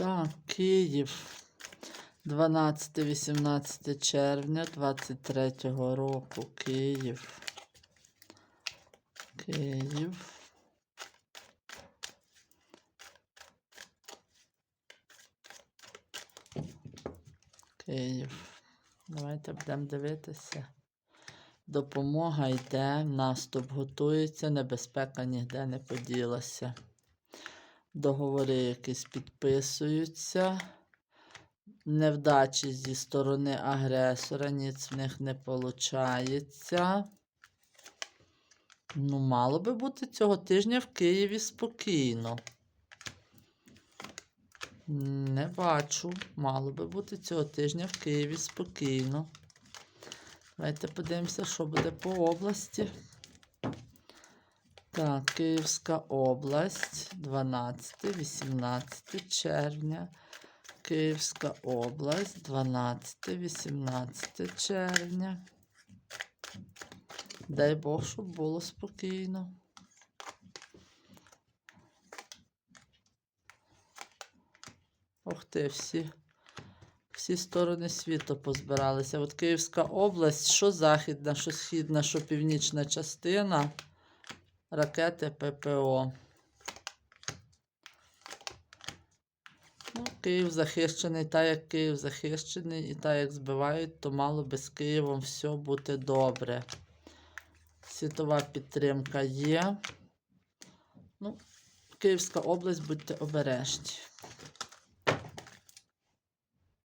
Так, Київ. 12-18 червня 23-го року. Київ. Київ. Київ. Давайте будемо дивитися. Допомога йде, наступ готується, небезпека ніде не поділася. Договори якісь підписуються. Невдачі зі сторони агресора, ніц в них не виходить. Ну, мало би бути цього тижня в Києві спокійно. Не бачу. Мало би бути цього тижня в Києві спокійно. Давайте подивимося, що буде по області. Так, Київська область, 12-18 червня. Київська область, 12-18 червня. Дай Бог, щоб було спокійно. Ох ти, всі, всі сторони світу позбиралися. От Київська область, що західна, що східна, що північна частина. Ракети ППО. Ну, Київ захищений, так як Київ захищений, і так як збивають, то мало би з Києвом все бути добре. Світова підтримка є. Ну, Київська область, будьте обережні.